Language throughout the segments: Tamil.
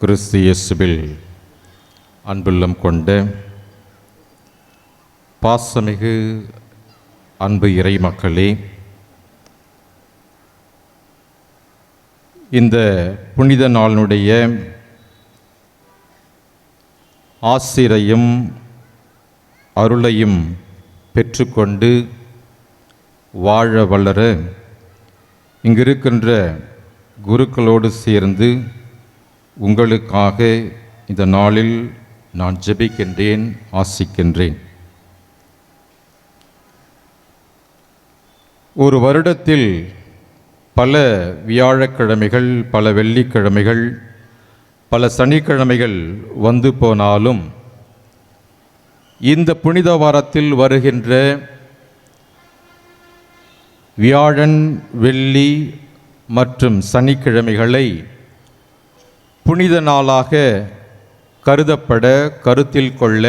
கிறிஸ்து இயேசுவில் அன்புள்ளம் கொண்ட பாசமிகு அன்பு இறை மக்களே இந்த புனித நாளினுடைய ஆசிரையும் அருளையும் பெற்றுக்கொண்டு வாழ வளர இங்கிருக்கின்ற குருக்களோடு சேர்ந்து உங்களுக்காக இந்த நாளில் நான் ஜெபிக்கின்றேன் ஆசிக்கின்றேன். ஒரு வருடத்தில் பல வியாழக்கிழமைகள் பல வெள்ளிக்கிழமைகள் பல சனிக்கிழமைகள் வந்து போனாலும் இந்த புனித வாரத்தில் வருகின்ற வியாழன் வெள்ளி மற்றும் சனிக்கிழமைகளை புனித நாளாக கருதப்பட கருத்தில் கொள்ள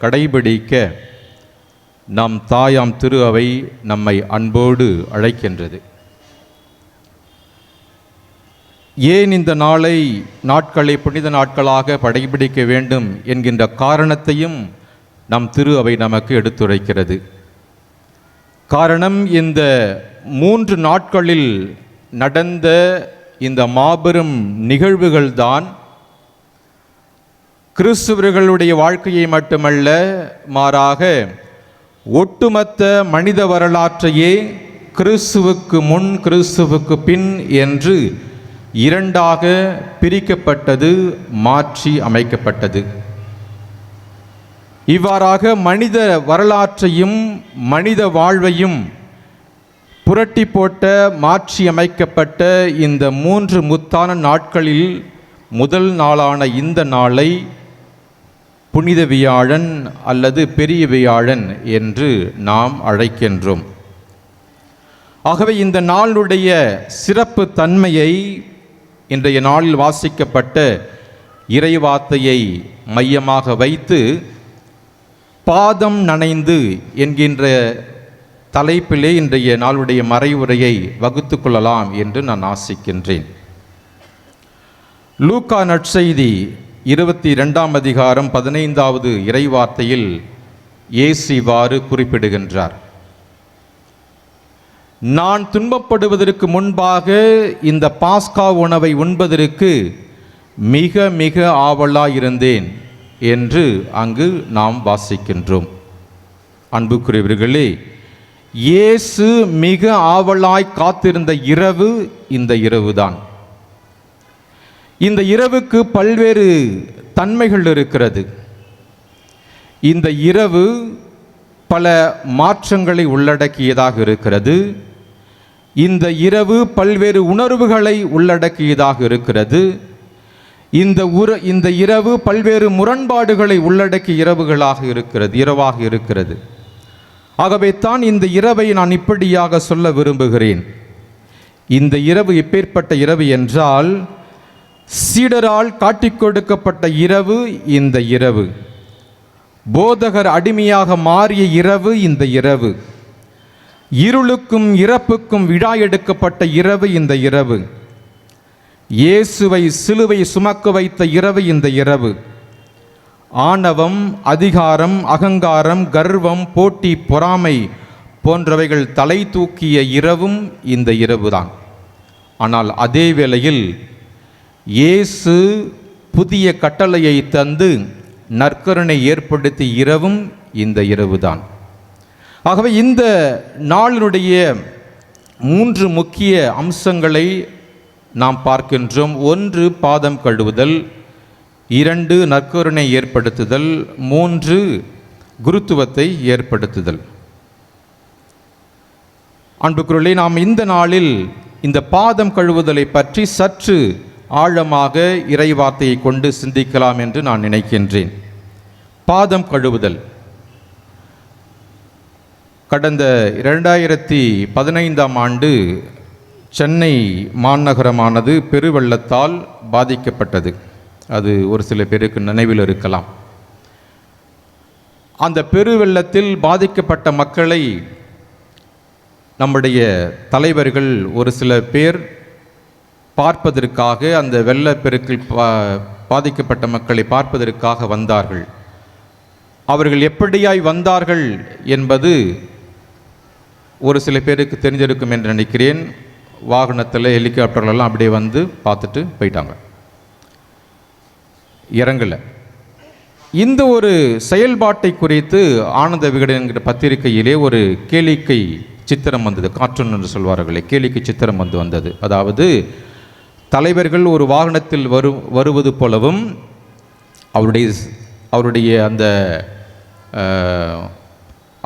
கடைபிடிக்க நம் தாயாம் திரு அவை நம்மை அன்போடு அழைக்கின்றது. ஏன் இந்த நாளை நாட்களை புனித நாட்களாக படைபிடிக்க வேண்டும் என்கின்ற காரணத்தையும் நம் திரு அவை நமக்கு எடுத்துரைக்கிறது. காரணம் இந்த மூன்று நாட்களில் நடந்த இந்த மாபெரும் நிகழ்வுகள்தான் கிறிஸ்துவர்களுடைய வாழ்க்கையை மட்டுமல்ல மாறாக ஒட்டுமொத்த மனித வரலாற்றையே கிறிஸ்துவுக்கு முன் கிறிஸ்துவுக்கு பின் என்று இரண்டாக பிரிக்கப்பட்டது மாற்றி அமைக்கப்பட்டது. இவ்வாறாக மனித வரலாற்றையும் மனித வாழ்வையும் புரட்டி போட்ட மாற்றி அமைக்கப்பட்ட இந்த மூன்று முத்தான நாட்களில் முதல் நாளான இந்த நாளை புனித வியாழன் அல்லது பெரிய வியாழன் என்று நாம் அழைக்கின்றோம். ஆகவே இந்த நாளுடைய சிறப்பு தன்மையை இன்றைய நாளில் வாசிக்கப்பட்ட இறைவார்த்தையை மையமாக வைத்து பாதம் நனைந்து என்கின்ற தலைப்பிலே இன்றைய நாளுடைய மறைவுரையை வகுத்து கொள்ளலாம் என்று நான் ஆசிக்கின்றேன். லூக்கா நற்செய்தி இருபத்தி இரண்டாம் அதிகாரம் பதினைந்தாவது இறைவார்த்தையில் இயேசு இவ்வாறு குறிப்பிடுகின்றார். நான் துன்பப்படுவதற்கு முன்பாக இந்த பாஸ்கா உணவை உண்பதற்கு மிக மிக ஆவலாயிருந்தேன் என்று அங்கு நாம் வாசிக்கின்றோம். அன்புக்குரியவர்களே இயேசு மிக ஆவலாய் காத்திருந்த இரவு இந்த இரவுதான். இந்த இரவுக்கு பல்வேறு தன்மைகள் இருக்கிறது. இந்த இரவு பல மாற்றங்களை உள்ளடக்கியதாக இருக்கிறது. இந்த இரவு பல்வேறு உணர்வுகளை உள்ளடக்கியதாக இருக்கிறது. இந்த உர இந்த இரவு பல்வேறு முரண்பாடுகளை உள்ளடக்கிய இரவுகளாக இருக்கிறது இரவாக இருக்கிறது. ஆகவே தான் இந்த இரவை நான் இப்படியாக சொல்ல விரும்புகிறேன். இந்த இரவு எப்பேற்பட்ட இரவு என்றால் சீடரால் காட்டிக் கொடுக்கப்பட்ட இரவு இந்த இரவு. போதகர் அடிமையாக மாறிய இரவு இந்த இரவு. இருளுக்கும் இறப்புக்கும் விழா எடுக்கப்பட்ட இரவு இந்த இரவு. இயேசுவை சிலுவை சுமக்க வைத்த இரவு இந்த இரவு. ஆணவம் அதிகாரம் அகங்காரம் கர்வம் போட்டி பொறாமை போன்றவைகள் தலை தூக்கிய இரவும் இந்த இரவுதான். ஆனால் அதே வேளையில் இயேசு புதிய கட்டளையை தந்து நற்கருணை ஏற்படுத்திய இரவும் இந்த இரவுதான். ஆகவே இந்த நாளினுடைய மூன்று முக்கிய அம்சங்களை நாம் பார்க்கின்றோம். ஒன்று பாதம் கழுவுதல் இரண்டு நற்கருணை ஏற்படுத்துதல் மூன்று குருத்துவத்தை ஏற்படுத்துதல். அன்புக்குரலே நாம் இந்த நாளில் இந்த பாதம் கழுவுதலை பற்றி சற்று ஆழமாக இறைவார்த்தையை கொண்டு சிந்திக்கலாம் என்று நான் நினைக்கின்றேன். பாதம் கழுவுதல். கடந்த இரண்டாயிரத்தி பதினைந்தாம் ஆண்டு சென்னை மாநகரமானது பெருவெள்ளத்தால் பாதிக்கப்பட்டது. அது ஒரு சில பேருக்கு நினைவில் இருக்கலாம். அந்த பெருவெள்ளத்தில் பாதிக்கப்பட்ட மக்களை நம்முடைய தலைவர்கள் ஒரு சில பேர் பார்ப்பதற்காக அந்த வெள்ளப்பெருக்கில் பா பாதிக்கப்பட்ட மக்களை பார்ப்பதற்காக வந்தார்கள். அவர்கள் எப்படியாய் வந்தார்கள் என்பது ஒரு சில பேருக்கு தெரிஞ்சிருக்கும் என்று நினைக்கிறேன். வாகனத்தில் ஹெலிகாப்டர்லாம் அப்படியே வந்து பார்த்துட்டு போயிட்டாங்க. இறங்கலை. இந்த ஒரு செயல்பாட்டை குறித்து ஆனந்த விகடன் என்கிற பத்திரிகையிலே ஒரு கேளிக்கை சித்திரம் வந்தது. கார்ட்டூன் என்று சொல்வார்களே கேளிக்கை சித்திரம் வந்து வந்தது. அதாவது தலைவர்கள் ஒரு வாகனத்தில் வரு வருவது போலவும் அவருடைய அவருடைய அந்த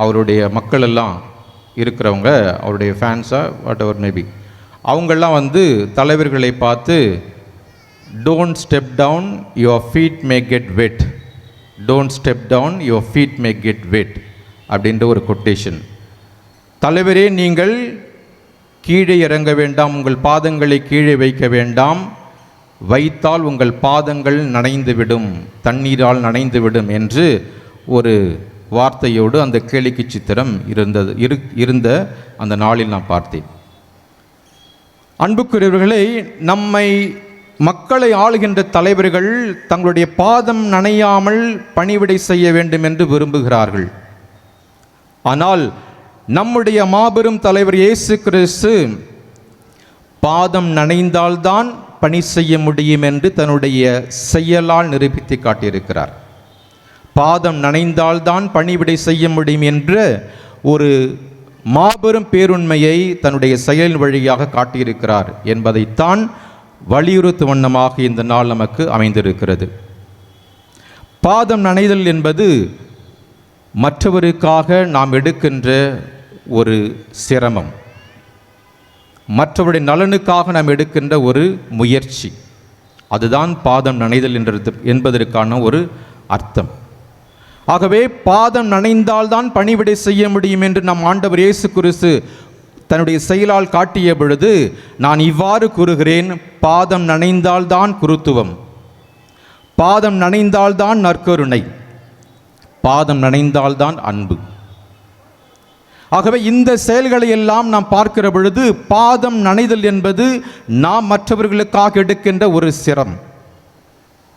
அவருடைய மக்கள் எல்லாம் இருக்கிறவங்க அவருடைய ஃபேன்ஸாக வாட் எவர் மேபி அவங்கெல்லாம் வந்து தலைவர்களை பார்த்து don't step down your feet may get wet don't step down your feet may get wet அப்படின்ற ஒரு கொட்டேஷன் தலைவரே நீங்கள் கீழே இறங்க வேண்டாம் உங்கள் பாதங்களை கீழே வைக்க வேண்டாம். வைத்தால் உங்கள் பாதங்கள் நனைந்துவிடும் தண்ணீரால் நனைந்துவிடும் என்று ஒரு வார்த்தையோடு அந்த கேளிக்கை சித்திரம் இருந்தது இரு இருந்த அந்த நாளில் நான் பார்த்தேன். அன்புக்குரியவர்களை நம்மை மக்களை ஆளுகின்ற தலைவர்கள் தங்களுடைய பாதம் நனையாமல் பணிவிடை செய்ய வேண்டும் என்று விரும்புகிறார்கள். ஆனால் நம்முடைய மாபெரும் தலைவர் இயேசு கிறிஸ்து பாதம் நனைந்தால்தான் பணி செய்ய முடியும் என்று தன்னுடைய செயலால் நிரூபித்து காட்டியிருக்கிறார். பாதம் நனைந்தால்தான் பணிவிடை செய்ய முடியும் என்ற ஒரு மாபெரும் பேருண்மையை தன்னுடைய செயலின் வழியாக காட்டியிருக்கிறார் என்பதைத்தான் வலியுறுத்தும் வண்ணமாக இந்த நாள் நமக்கு அமைந்திருக்கிறது. பாதம் நனைதல் என்பது மற்றவருக்காக நாம் எடுக்கின்ற ஒரு சிரமம். மற்றவருடைய நலனுக்காக நாம் எடுக்கின்ற ஒரு முயற்சி. அதுதான் பாதம் நனைதல் என்றது என்பதற்கான ஒரு அர்த்தம். ஆகவே பாதம் நனைந்தால்தான் பணிவிடை செய்ய முடியும் என்று நம் ஆண்டவர் இயேசு கிறிஸ்து தன்னுடைய செயலால் காட்டிய பொழுது நான் இவ்வாறு கூறுகிறேன் பாதம் நனைந்தால்தான் குருத்துவம். பாதம் நனைந்தால்தான் நற்கருணை. பாதம் நனைந்தால்தான் அன்பு. ஆகவே இந்த செயல்களை எல்லாம் நாம் பார்க்கிற பொழுது பாதம் நனைதல் என்பது நாம் மற்றவர்களுக்காக எடுக்கின்ற ஒரு சிரம்.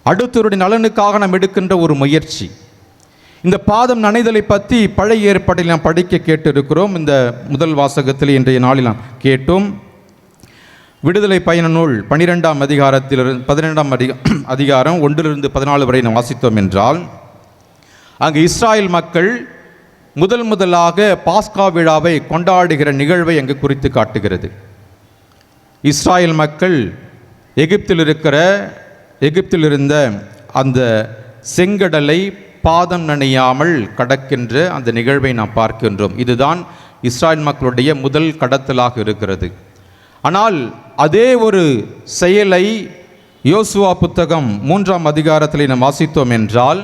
அடுத்தவருடைய நலனுக்காக நாம் எடுக்கின்ற ஒரு முயற்சி. இந்த பாதம் நனைதலை பற்றி பழைய ஏற்பாட்டில் நாம் படிக்க கேட்டிருக்கிறோம். இந்த முதல் வாசகத்தில் இன்றைய நாளில் நாம் கேட்டோம். விடுதலை பயண நூல் பனிரெண்டாம் அதிகாரத்திலிருந்து பதினெண்டாம் அதிக அதிகாரம் ஒன்றிலிருந்து பதினாலு வரை நாம் வாசித்தோம் என்றால் அங்கு இஸ்ராயல் மக்கள் முதல் முதலாக பாஸ்கா விழாவை கொண்டாடுகிற நிகழ்வை அங்கு குறித்து காட்டுகிறது. இஸ்ராயல் மக்கள் எகிப்தில் இருக்கிற எகிப்தில் இருந்த அந்த செங்கடலை பாதம் நனையாமல் கடக்கின்ற அந்த நிகழ்வை நாம் பார்க்கின்றோம். இதுதான் இஸ்ராயல் மக்களுடைய முதல் கடத்தலாக இருக்கிறது. ஆனால் அதே ஒரு செயலை யோசுவா புத்தகம் மூன்றாம் அதிகாரத்தில் நாம் வாசித்தோம் என்றால்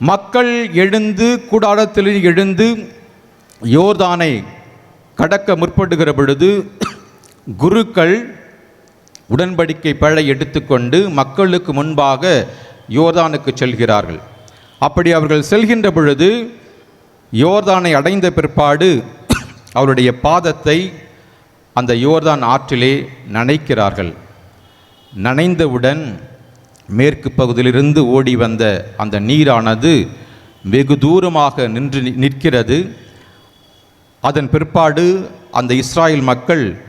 மக்கள் எழுந்து கூடாரத்தில் எழுந்து யோர்தானை கடக்க முற்படுகிற பொழுது குருக்கள் உடன்படிக்கை பழை எடுத்துக்கொண்டு மக்களுக்கு முன்பாக யோர்தானுக்கு செல்கிறார்கள். அப்படி அவர்கள் செல்கின்ற பொழுது யோர்தானை அடைந்த பிற்பாடு அவருடைய பாதத்தை அந்த யோர்தான் ஆற்றிலே நனைக்கிறார்கள். நனைந்தவுடன் மேற்கு பகுதியிலிருந்து ஓடி வந்த அந்த நீரானது வெகு தூரமாக நின்று நி- நிற்கிறது. அதன் பிற்பாடு அந்த இஸ்ராயல் மக்கள்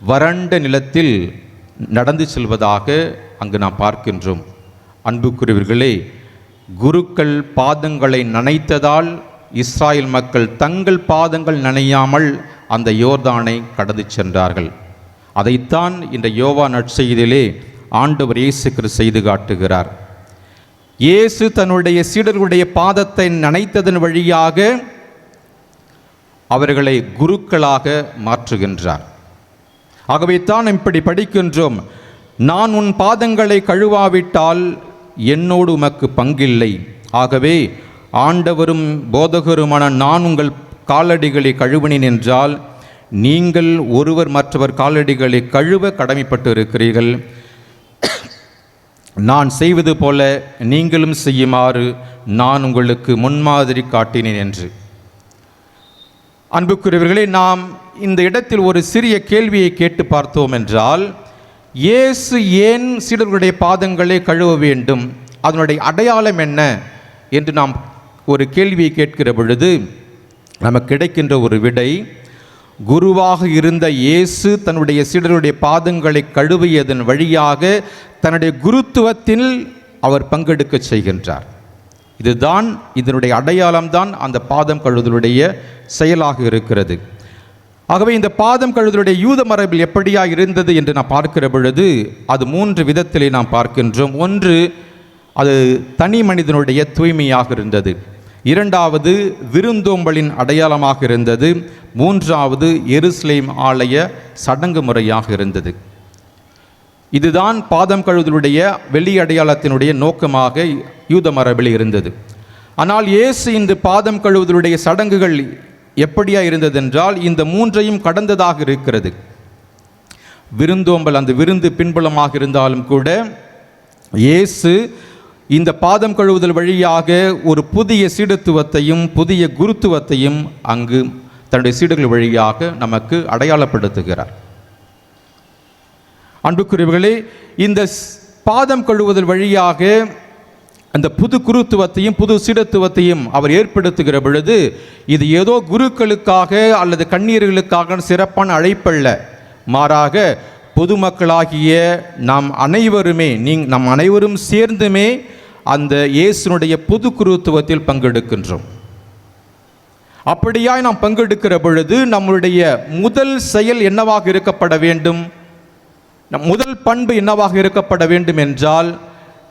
வறண்ட நிலத்தில் நடந்து செல்வதாக அங்கு நாம் பார்க்கின்றோம். அன்புக்குரியவர்களே குருக்கள் பாதங்களை நனைத்ததால் இஸ்ராயல் மக்கள் தங்கள் பாதங்கள் நனையாமல் அந்த யோர்தானை கடந்து சென்றார்கள். அதைத்தான் இந்த யோவா நற்செய்தியிலே ஆண்டவர் இயேசு செய்து காட்டுகிறார். இயேசு தன்னுடைய சீடர்களுடைய பாதத்தை நனைத்ததன் வழியாக அவர்களை குருக்களாக மாற்றுகின்றார். ஆகவே தான் இப்படி படிக்கின்றோம். நான் உன் பாதங்களை கழுவாவிட்டால் என்னோடு உமக்கு பங்கில்லை. ஆகவே ஆண்டவரும் போதகருமான நான் உங்கள் காலடிகளை கழுவினேன் என்றால் நீங்கள் ஒருவர் மற்றவர் காலடிகளை கழுவ கடமைப்பட்டு இருக்கிறீர்கள் நான் செய்வது போல நீங்களும் செய்யுமாறு நான் உங்களுக்கு முன்மாதிரி காட்டினேன் என்று. அன்புக்குரியவர்களே நாம் இந்த இடத்தில் ஒரு சிறிய கேள்வியை கேட்டு பார்த்தோம் என்றால் இயேசு ஏன் சீடர்களுடைய பாதங்களை கழுவ வேண்டும்? அதனுடைய அடையாளம் என்ன? என்று நாம் ஒரு கேள்வியை கேட்கிற பொழுது நமக்கு கிடைக்கின்ற ஒரு விடை குருவாக இருந்த இயேசு தன்னுடைய சீடருடைய பாதங்களை கழுவியதன் வழியாக தன்னுடைய குருத்துவத்தில் அவர் பங்கெடுக்க செய்கின்றார். இதுதான் இதனுடைய அடையாளம்தான் அந்த பாதம் கழுவுதலுடைய செயலாக இருக்கிறது. ஆகவே இந்த பாதம் கழுவுதலுடைய யூத மரபில் எப்படியா இருந்தது என்று நான் பார்க்கிற பொழுது அது மூன்று விதத்திலே நாம் பார்க்கின்றோம். ஒன்று அது தனி மனிதனுடைய தூய்மையாக இருந்தது. இரண்டாவது விருந்தோம்பலின் அடையாளமாக இருந்தது. மூன்றாவது எருஸ்லேம் ஆலய சடங்கு முறையாக இருந்தது. இதுதான் பாதம் கழுவுதலுடைய வெளி அடையாளத்தினுடைய நோக்கமாக யூத மரபில் இருந்தது. ஆனால் இயேசு இந்த பாதம் கழுவுதலுடைய சடங்குகள் எப்படியா இருந்ததென்றால் இந்த மூன்றையும் கடந்ததாக இருக்கிறது. விருந்தோம்பல் அந்த விருந்து பின்புலமாக இருந்தாலும் கூட இயேசு இந்த பாதம் கழுவுதல் வழியாக ஒரு புதிய சீடத்துவத்தையும் புதிய குருத்துவத்தையும் அங்கு தன்னுடைய சீடுகள் வழியாக நமக்கு அடையாளப்படுத்துகிறார். அன்புக்குரியவர்களே இந்த ஸ்- பாதம் கழுவுதல் வழியாக அந்த புது குருத்துவத்தையும் புது சீடத்துவத்தையும் அவர் ஏற்படுத்துகிற பொழுது இது ஏதோ குருக்களுக்காக அல்லது கண்ணீர்களுக்காக சிறப்பான அழைப்பல்ல. மாறாக பொதுமக்களாகிய நாம் அனைவருமே நீங் நம் அனைவரும் சேர்ந்துமே அந்த இயேசுனுடைய புது குருத்துவத்தில் பங்கெடுக்கின்றோம். அப்படியாய் நாம் பங்கெடுக்கிற பொழுது நம்முடைய முதல் செயல் என்னவாக இருக்கப்பட வேண்டும்? நம் முதல் பண்பு என்னவாக இருக்கப்பட வேண்டும் என்றால்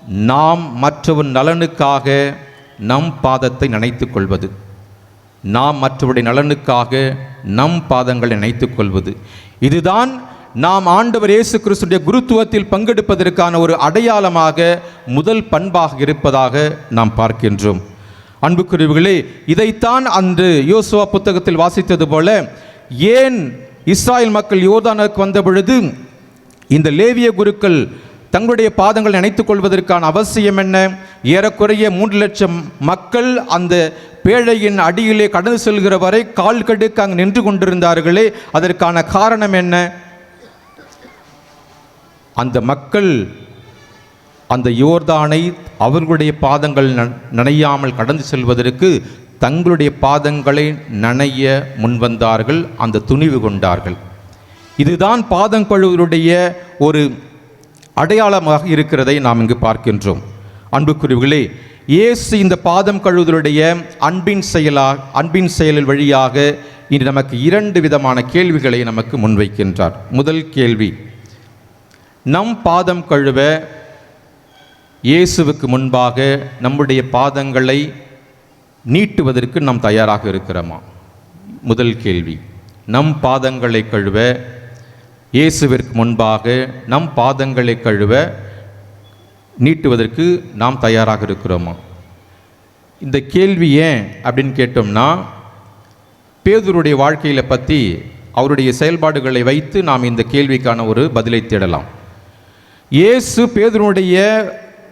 நாம் மற்றவன் நலனுக்காக நம் பாதத்தை நினைத்து கொள்வது நாம் மற்றவருடைய நலனுக்காக நம் பாதங்களை நினைத்து கொள்வது இதுதான் நாம் ஆண்டவர் இயேசு கிறிஸ்துடைய குருத்துவத்தில் பங்கெடுப்பதற்கான ஒரு அடையாளமாக முதல் பண்பாக இருப்பதாக நாம் பார்க்கின்றோம். அன்புக்குரியவர்களே இதைத்தான் அன்று யோசுவா புத்தகத்தில் வாசித்தது போல ஏன் இஸ்ராயல் மக்கள் யோர்தானுக்கு வந்த பொழுது இந்த லேவிய குருக்கள் தங்களுடைய பாதங்கள் நினைத்துக் கொள்வதற்கான அவசியம் என்ன? ஏறக்குறைய மூன்று லட்சம் மக்கள் அந்த பேழையின் அடியிலே கடந்து செல்கிற வரை கால் கடுக்க அங்கு நின்று கொண்டிருந்தார்களே. அதற்கான காரணம் என்ன? அந்த மக்கள் அந்த யோர்தானை அவர்களுடைய பாதங்கள் நனையாமல் கடந்து செல்வதற்கு தங்களுடைய பாதங்களை நனைய முன்வந்தார்கள். அந்த துணிவு கொண்டார்கள். இதுதான் பாதம் கழுவருடைய ஒரு அடையாளமாக இருக்கிறதை நாம் இங்கு பார்க்கின்றோம். அன்புக்குரியவர்களே இயேசு இந்த பாதம் கழுவுதலுடைய அன்பின் செயலா அன்பின் செயலில் வழியாக இன்று நமக்கு இரண்டு விதமான கேள்விகளை நமக்கு முன்வைக்கின்றார். முதல் கேள்வி நம் பாதம் கழுவ இயேசுவுக்கு முன்பாக நம்முடைய பாதங்களை நீட்டுவதற்கு நாம் தயாராக இருக்கிறோமா? முதல் கேள்வி நம் பாதங்களை கழுவ இயேசுவிற்கு முன்பாக நம் பாதங்களை கழுவ நீட்டுவதற்கு நாம் தயாராக இருக்கிறோமா? இந்த கேள்வி ஏன் அப்படின்னு கேட்டோம்னா பேதுருடைய வாழ்க்கையில் பற்றி அவருடைய செயல்பாடுகளை வைத்து நாம் இந்த கேள்விக்கான ஒரு பதிலை தேடலாம். இயேசு பேதுருடைய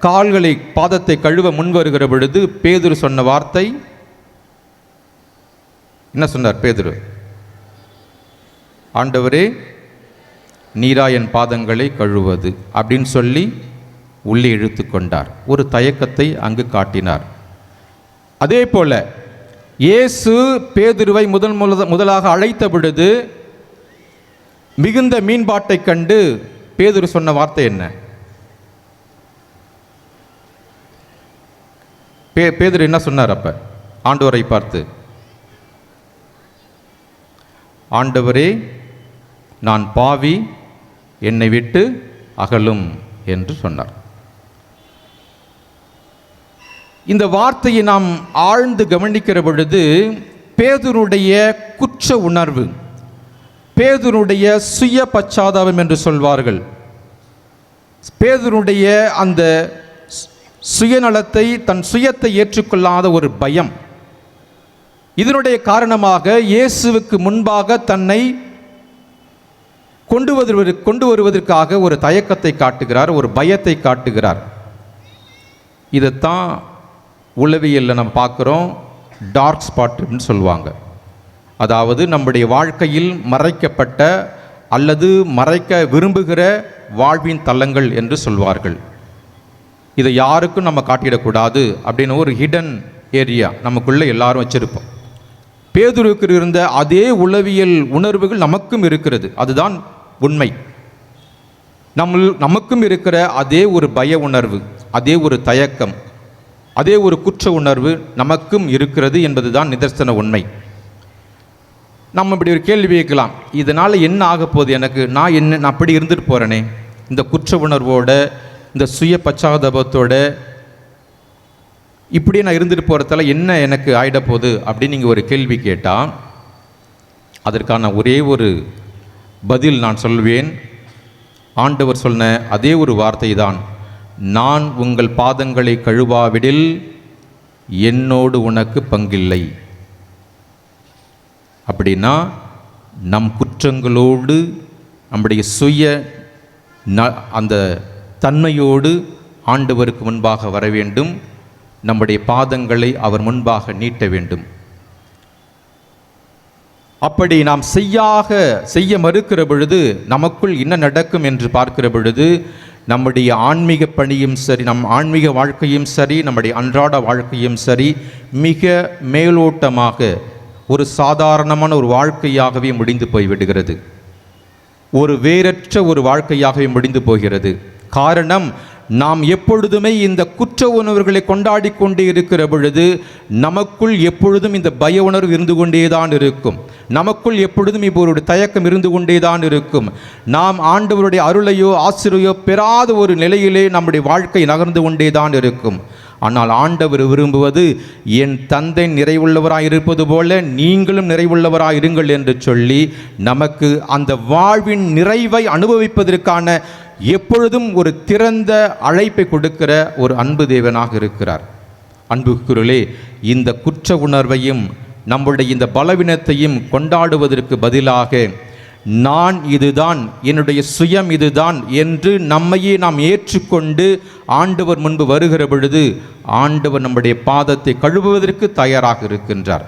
கால்களை பாதத்தை கழுவ முன் வருகிற பொழுது பேதுரு சொன்ன வார்த்தை என்ன சொன்னார் பேதுரு? ஆண்டவரே நீரா என் பாதங்களை கழுவது அப்படின்னு சொல்லி உள்ளே இழுத்து கொண்டார். ஒரு தயக்கத்தை அங்கு காட்டினார். அதே போல இயேசு பேதுருவை முதல் முதலாக அழைத்த பொழுது மிகுந்த மீன்பாட்டைக் கண்டு பேதுரு சொன்ன வார்த்தை என்ன? பே பேதுரு என்ன சொன்னார் அப்ப? ஆண்டவரை பார்த்து ஆண்டவரே நான் பாவி என்னை விட்டு அகலும் என்று சொன்னார். இந்த வார்த்தையை நாம் ஆழ்ந்து கவனிக்கிற பொழுது பேதுருடைய குற்ற உணர்வு பேதுருடைய சுய பச்சாதாபம் என்று சொல்வார்கள். பேதுருடைய அந்த சுயநலத்தை தன் சுயத்தை ஏற்றுக்கொள்ளாத ஒரு பயம். இதனுடைய காரணமாக இயேசுவுக்கு முன்பாக தன்னை கொண்டு வருவதற்கு கொண்டு வருவதற்காக ஒரு தயக்கத்தை காட்டுகிறார் ஒரு பயத்தை காட்டுகிறார். இதைத்தான் உளவியலில் நம்ம பார்க்குறோம் டார்க் ஸ்பாட்டுன்னு சொல்லுவாங்க. அதாவது நம்முடைய வாழ்க்கையில் மறைக்கப்பட்ட அல்லது மறைக்க விரும்புகிற வாழ்வின் தளங்கள் என்று சொல்வார்கள். இதை யாருக்கும் நம்ம காட்டிடக்கூடாது அப்படின்னு ஒரு ஹிடன் ஏரியா நமக்குள்ளே எல்லாரும் வச்சுருப்போம். பேதுருக்கு இருந்த அதே உளவியல் உணர்வுகள் நமக்கும் இருக்கிறது. அதுதான் உண்மை. நம்ம நமக்கும் இருக்கிற அதே ஒரு பய உணர்வு அதே ஒரு தயக்கம் அதே ஒரு குற்ற உணர்வு நமக்கும் இருக்கிறது என்பதுதான் நிதர்சன உண்மை. நம்ம இப்படி ஒரு கேள்வி கேட்கலாம். இதனால் என்ன ஆக போகுது எனக்கு? நான் என்ன நான் அப்படி இருந்துட்டு போகிறேனே இந்த குற்ற உணர்வோட இந்த சுய பச்சாதாபத்தோட இப்படியே நான் இருந்துட்டு போகிறதால என்ன எனக்கு ஆகிட போகுது அப்படின்னு நீங்கள் ஒரு கேள்வி கேட்டால் அதற்கான ஒரே ஒரு பதில் நான் சொல்வேன். ஆண்டவர் சொன்ன அதே ஒரு வார்த்தை தான் நான் உங்கள் பாதங்களை கழுவாவிடில் என்னோடு உனக்கு பங்கில்லை. அப்படின்னா நம் குற்றங்களோடு நம்முடைய சுய ந அந்த தன்மையோடு ஆண்டவருக்கு முன்பாக வர வேண்டும் நம்முடைய பாதங்களை அவர் முன்பாக நீட்ட வேண்டும். அப்படி நாம் செய்யாக செய்ய மறுக்கிற பொழுது நமக்குள் என்ன நடக்கும் என்று பார்க்கிற பொழுது நம்முடைய ஆன்மீக பணியும் சரி நம் ஆன்மீக வாழ்க்கையும் சரி நம்முடைய அன்றாட வாழ்க்கையும் சரி மிக மேலோட்டமாக ஒரு சாதாரணமான ஒரு வாழ்க்கையாகவே முடிந்து போய்விடுகிறது. ஒரு வேறற்ற ஒரு வாழ்க்கையாகவே முடிந்து போகிறது. காரணம் நாம் எப்பொழுதுமே இந்த குற்ற உணர்வுகளை கொண்டாடி கொண்டே இருக்கிற பொழுது நமக்குள் எப்பொழுதும் இந்த பய உணர்வு இருந்து கொண்டேதான் இருக்கும். நமக்குள் எப்பொழுதும் இப்போ ஒரு தயக்கம் இருந்து கொண்டேதான் இருக்கும். நாம் ஆண்டவருடைய அருளையோ ஆசிரியோ பெறாத ஒரு நிலையிலே நம்முடைய வாழ்க்கை நகர்ந்து கொண்டேதான் இருக்கும். ஆனால் ஆண்டவர் விரும்புவது என் தந்தை நிறைவுள்ளவராக இருப்பது போல நீங்களும் நிறைவுள்ளவராக இருங்கள் என்று சொல்லி நமக்கு அந்த வாழ்வின் நிறைவை அனுபவிப்பதற்கான எப்பொழுதும் ஒரு திறந்த அழைப்பை கொடுக்கிற ஒரு அன்பு தேவனாக இருக்கிறார். அன்புக்குருளே இந்த குற்ற உணர்வையும் நம்முடைய இந்த பலவீனத்தையும் கொண்டாடுவதற்கு பதிலாக நான் இதுதான் என்னுடைய சுயம் இதுதான் என்று நம்மையே நாம் ஏற்றுக்கொண்டு ஆண்டவர் முன்பு வருகிற பொழுது ஆண்டவர் நம்முடைய பாதத்தை கழுவுவதற்கு தயாராக இருக்கின்றார்.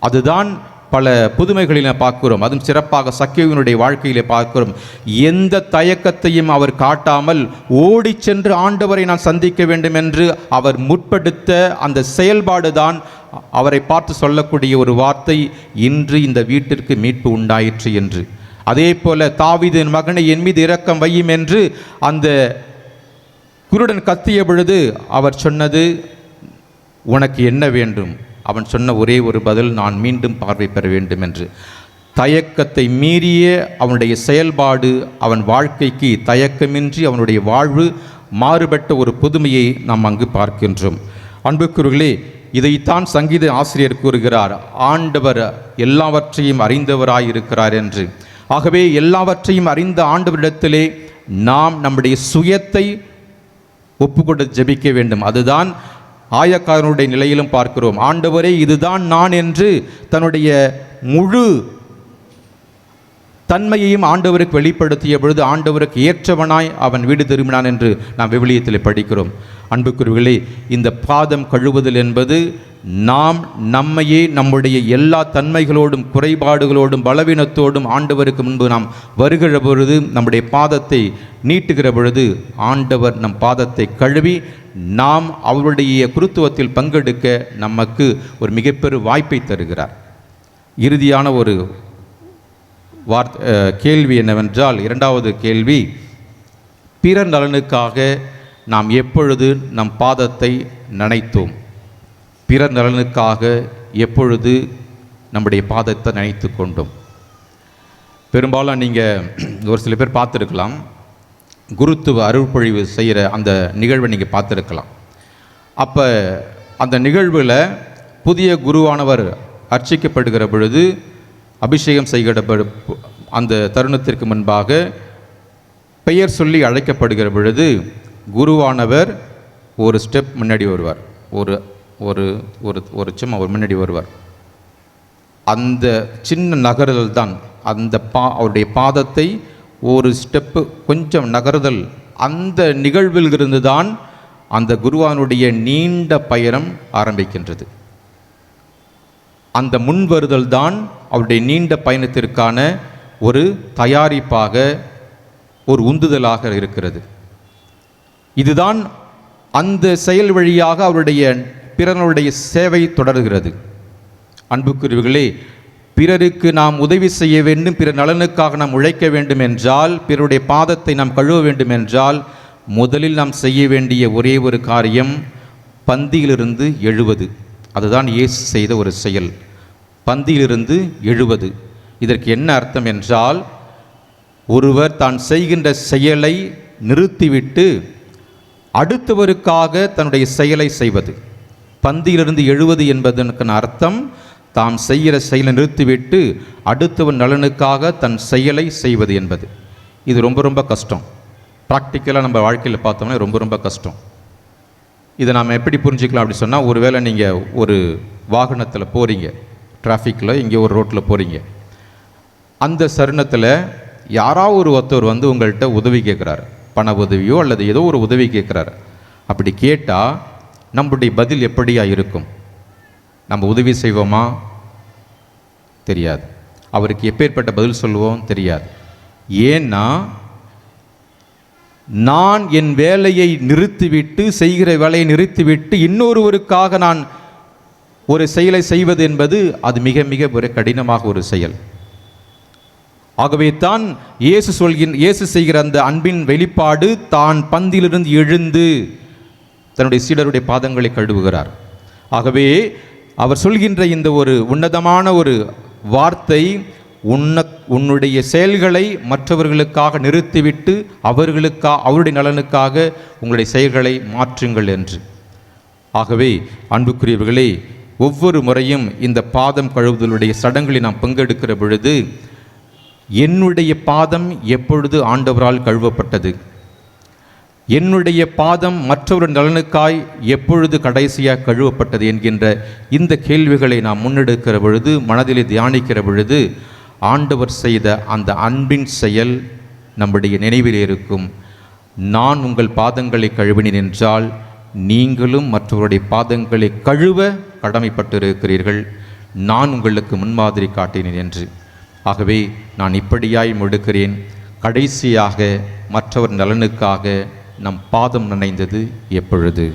அதுதான் பல புதுமைகளில் பார்க்கிறோம். அதுவும் சிறப்பாக சக்கியவனுடைய வாழ்க்கையிலே பார்க்கிறோம். எந்த தயக்கத்தையும் அவர் காட்டாமல் ஓடிச் சென்று ஆண்டவரை நான் சந்திக்க வேண்டும் என்று அவர் முற்படுத்த அந்த செயல்பாடு தான் அவரை பார்த்து சொல்லக்கூடிய ஒரு வார்த்தை இன்று இந்த வீட்டிற்கு மீட்பு உண்டாயிற்று என்று. அதே போல தாவிதின் மகனை என் மீது இரக்கம் வையும் என்று அந்த குருடன் கத்திய பொழுது அவர் சொன்னது உனக்கு என்ன வேண்டும்? அவன் சொன்ன ஒரே ஒரு பதில் நான் மீண்டும் பார்வை பெற வேண்டும் என்று தயக்கத்தை மீறிய அவனுடைய செயல்பாடு அவன் வாழ்க்கைக்கு தயக்கமின்றி அவனுடைய வாழ்வு மாறுபட்ட ஒரு புதுமையை நாம் அங்கு பார்க்கின்றோம். அன்புக்குருகளே இதைத்தான் சங்கீத ஆசிரியர் கூறுகிறார் ஆண்டவர் எல்லாவற்றையும் அறிந்தவராயிருக்கிறார் என்று. ஆகவே எல்லாவற்றையும் அறிந்த ஆண்டவரிடத்திலே நாம் நம்முடைய சுயத்தை ஒப்புக்கொண்டு ஜெபிக்க வேண்டும். அதுதான் ஆயக்காரனுடைய நிலையிலும் பார்க்கிறோம். ஆண்டவரே இதுதான் நான் என்று தன்னுடைய முழு தன்மையையும் ஆண்டவருக்கு வெளிப்படுத்திய பொழுது ஆண்டவருக்கு ஏற்றவனாய் அவன் வீடு திரும்பினான் என்று நாம் விவிலியத்தில் படிக்கிறோம். அன்புக்குருவிகளே இந்த பாதம் கழுவுதல் என்பது நாம் நம்மையே நம்முடைய எல்லா தன்மைகளோடும் குறைபாடுகளோடும் பலவீனத்தோடும் ஆண்டவருக்கு முன்பு நாம் வருகிற பொழுது நம்முடைய பாதத்தை நீட்டுகிற பொழுது ஆண்டவர் நம் பாதத்தை கழுவி நாம் அவருடைய குருத்துவத்தில் பங்கெடுக்க நமக்கு ஒரு மிகப்பெரு வாய்ப்பை தருகிறார். இறுதியான ஒரு வார்த் கேள்வி என்னவென்றால் இரண்டாவது கேள்வி பிற நலனுக்காக நாம் எப்பொழுது நம் பாதத்தை நனைத்தோம்? பிற நலனுக்காக எப்பொழுது நம்முடைய பாதத்தை நினைத்து கொண்டோம்? பெரும்பாலும் நீங்கள் ஒரு சில பேர் பார்த்துருக்கலாம். குருத்துவ அருள்பொழிவு செய்கிற அந்த நிகழ்வை நீங்கள் பார்த்துருக்கலாம். அப்போ அந்த நிகழ்வில் புதிய குருவானவர் அர்ச்சிக்கப்படுகிற பொழுது அபிஷேகம் செய்கிற அந்த தருணத்திற்கு முன்பாக பெயர் சொல்லி அழைக்கப்படுகிற பொழுது குருவானவர் ஒரு ஸ்டெப் முன்னாடி வருவார். ஒரு ஒரு ஒரு ஒரு சும்மா ஒரு முன்னாடி வருவார். அந்த சின்ன நகருதல் தான். அந்த பா அவருடைய பாதத்தை ஒரு ஸ்டெப்பு கொஞ்சம் நகருதல். அந்த நிகழ்வில் இருந்து தான் அந்த குருவானுடைய நீண்ட பயணம் ஆரம்பிக்கின்றது. அந்த முன்வருதல் தான் அவருடைய நீண்ட பயணத்திற்கான ஒரு தயாரிப்பாக ஒரு உந்துதலாக இருக்கிறது. இதுதான் அந்த செயல் வழியாக அவருடைய பிறனுடைய சேவை தொடர்கிறது. அன்புக்குரியவர்களே பிறருக்கு நாம் உதவி செய்ய வேண்டும் பிற நலனுக்காக நாம் உழைக்க வேண்டும் என்றால் பிறருடைய பாதத்தை நாம் கழுவ வேண்டும் என்றால் முதலில் நாம் செய்ய வேண்டிய ஒரே ஒரு காரியம் பந்தியிலிருந்து எழுவது. அதுதான் இயேசு செய்த ஒரு செயல். பந்தியிலிருந்து எழுவது இதற்கு என்ன அர்த்தம் என்றால் ஒருவர் தான் செய்கின்ற செயலை நிறுத்திவிட்டு அடுத்தவருக்காக தன்னுடைய செயலை செய்வது. பந்தியிலிருந்து எழுவது என்பதற்கு அர்த்தம் தாம் செய்கிற செயலை நிறுத்திவிட்டு அடுத்தவன் நலனுக்காக தன் செயலை செய்வது என்பது. இது ரொம்ப ரொம்ப கஷ்டம். ப்ராக்டிக்கலாக நம்ம வாழ்க்கையில் பார்த்தோம்னா ரொம்ப ரொம்ப கஷ்டம். இதை நாம் எப்படி புரிஞ்சுக்கலாம் அப்படி சொன்னால் ஒருவேளை நீங்கள் ஒரு வாகனத்தில் போகிறீங்க டிராஃபிக்கில் இங்கே ஒரு ரோட்டில் போகிறீங்க அந்த சருணத்தில் யாராவது ஒரு ஒருத்தர் வந்து உங்கள்கிட்ட உதவி கேட்குறாரு பண உதவியோ அல்லது ஏதோ ஒரு உதவி கேட்குறாரு அப்படி கேட்டால் நம்முடைய பதில் எப்படியா இருக்கும்? நம்ம உதவி செய்வோமா? தெரியாது. அவருக்கு எப்பேற்பட்ட பதில் சொல்லுவோம்? தெரியாது. ஏன்னா நான் என் வேலையை நிறுத்திவிட்டு செய்கிற வேலையை நிறுத்திவிட்டு இன்னொருவருக்காக நான் ஒரு செயலை செய்வது என்பது அது மிக மிக ஒரு கடினமாக ஒரு செயல். ஆகவே தான் இயேசு சொல்கின் இயேசு செய்கிற அந்த அன்பின் வெளிப்பாடு தான் பந்திலிருந்து எழுந்து தன்னுடைய சீடருடைய பாதங்களை கழுவுகிறார். ஆகவே அவர் சொல்கின்ற இந்த ஒரு உன்னதமான ஒரு வார்த்தை உன்ன உன்னுடைய செயல்களை மற்றவர்களுக்காக நிறுத்திவிட்டு அவர்களுக்காக அவருடைய நலனுக்காக உங்களுடைய செயல்களை மாற்றுங்கள் என்று. ஆகவே அன்புக்குரியவர்களே ஒவ்வொரு முறையும் இந்த பாதம் கழுவுதலுடைய சடங்குகளில் நாம் பங்கெடுக்கிற பொழுது என்னுடைய பாதம் எப்பொழுது ஆண்டவரால் கழுவப்பட்டது? என்னுடைய பாதம் மற்றொரு நலனுக்காய் எப்பொழுது கடைசியாக கழுவப்பட்டது என்கின்ற இந்த கேள்விகளை நாம் முன்னெடுக்கிற பொழுது மனதிலே தியானிக்கிற பொழுது ஆண்டவர் செய்த அந்த அன்பின் செயல் நம்முடைய நினைவில் இருக்கும். நான் உங்கள் பாதங்களை கழுவினேன் என்றால் நீங்களும் மற்றவருடைய பாதங்களை கழுவ கடமைப்பட்டிருக்கிறீர்கள். நான் உங்களுக்கு முன்மாதிரி காட்டினேன் என்று. ஆகவே நான் இப்படியாய் முடுக்கிறேன். கடைசியாக மற்றவர் நலனுக்காக நம் பாதம் நனைந்தது எப்பொழுது?